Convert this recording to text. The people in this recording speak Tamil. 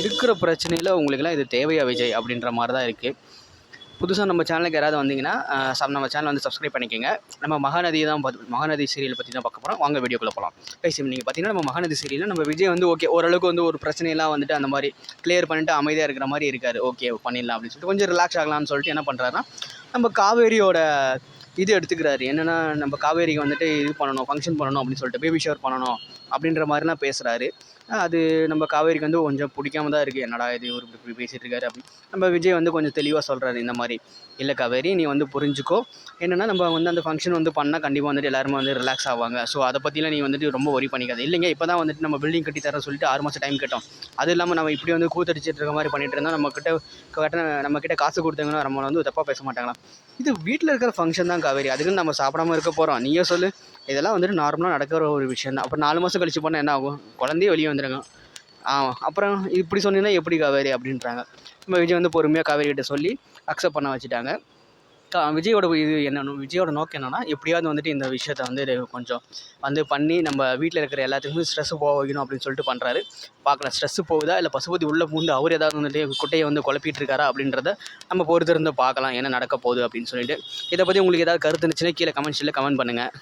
இருக்கிற பிரச்சனையில் உங்களுக்குலாம் இது தேவையா விஜய்? அப்படின்ற மாதிரி தான் இருக்குது புதுசாக நம்ம சேனலுக்கு யாராவது வந்தீங்கன்னா சப் நம்ம சேனல் வந்து சப்ஸ்கிரைப் பண்ணிக்கோங்க. நம்ம மகாநதியை தான் பார்த்து மகாநதி சீரியல் பற்றி தான் பார்க்க போகிறோம் வாங்க வீடியோக்குள்ளே போகலாம் பேசி நீங்கள் பார்த்தீங்கன்னா நம்ம மகாநதி சீரியலில் நம்ம விஜய் வந்து ஓகே ஓரளவுக்கு வந்து ஒரு பிரச்சனையெல்லாம் வந்துட்டு அந்த மாதிரி கிளியர் பண்ணிட்டு அமைதியாக இருக்கிற மாதிரி இருக்கார். ஓகே பண்ணிடலாம் அப்படின்னு சொல்லிட்டு கொஞ்சம் ரிலாக்ஸ் ஆகலாம்னு சொல்லிட்டு என்ன பண்ணுறாருன்னா நம்ம காவேரியோட இது எடுத்துக்கிறாரு. என்னென்னா நம்ம காவேரிக்கு வந்துட்டு இது பண்ணணும் ஃபங்க்ஷன் பண்ணணும் அப்படின்னு சொல்லிட்டு பேபி ஷவர் பண்ணணும் அப்படின்ற மாதிரிலாம் பேசுகிறாரு அது நம்ம காவேரிக்கு வந்து கொஞ்சம் பிடிக்காம தான் இருக்குது என்னடா இது ஒரு இப்படி பேசிகிட்டு இருக்காரு அப்படின்னு. நம்ம விஜய் வந்து கொஞ்சம் தெளிவாக சொல்கிறாரு இந்த மாதிரி. இல்லை காவேரி நீ வந்து புரிஞ்சுக்கோ. என்னென்னா நம்ம வந்து அந்த ஃபங்க்ஷன் வந்து பண்ணால் கண்டிப்பாக வந்துட்டு எல்லாருமே வந்து ரிலாக்ஸ் ஆவாங்க. ஸோ அதை பற்றிலாம் நீ வந்துட்டு ரொம்ப ஒரி பண்ணிக்காது. இல்லைங்க இப்போ தான் வந்துட்டு நம்ம பில்டிங் கட்டி தர சொல்லிட்டு ஆறு மாதம் டைம் கேட்டோம். அது இல்லாமல் நம்ம இப்படி வந்து கூத்தடிச்சிட்டு இருக்க மாதிரி பண்ணிட்டு இருந்தால் நம்மக்கிட்ட கிட்ட நம்மக்கிட்ட காசு கொடுத்தாங்கன்னா நம்ம வந்து தப்பாக பேச மாட்டாங்களா? இது வீட்டில் இருக்கிற ஃபங்க்ஷன் தான் காவேரி. அதுக்குன்னு நம்ம சாப்பிடாம இருக்க போகிறோம் நீயே சொல்லு. இதெல்லாம் வந்துட்டு நார்மலாக நடக்கிற ஒரு விஷயம் தான் அப்புறம் நாலு மாதம் கழிச்சு போனால் என்ன ஆகும்? குழந்தையே வெளியே வந்துடுங்க ஆமாம் அப்புறம் இப்படி சொன்னீங்கன்னா எப்படி காவேரி அப்படின்றாங்க. நம்ம விஜய் வந்து பொறுமையாக காவேரி கிட்ட சொல்லி அக்செப்ட் பண்ண வச்சுட்டாங்க. கா விஜயோட இது என்னன்னு விஜயோட நோக்கம் என்னென்னா எப்படியாவது வந்துட்டு இந்த விஷயத்த வந்து கொஞ்சம் வந்து பண்ணி நம்ம வீட்டில் இருக்கிற எல்லாத்துக்குமே ஸ்ட்ரெஸ் போக வைக்கணும் அப்படின்னு சொல்லிட்டு பண்ணுறாரு பார்க்கலாம். ஸ்ட்ரெஸ்ஸு போகுதா? இல்லை பசுபதி உள்ளே பூந்து அவர் ஏதாவது வந்துட்டு குட்டையை வந்து குழப்பிட்டு இருக்காரா அப்படின்றத நம்ம பொறுத்திருந்து பார்க்கலாம். என்ன நடக்க போகுது அப்படின்னு சொல்லிட்டு. இதை பற்றி உங்களுக்கு ஏதாவது கருத்து இருந்துச்சுன்னா கீழே கமெண்ட்ஸில் கமெண்ட் பண்ணுங்கள்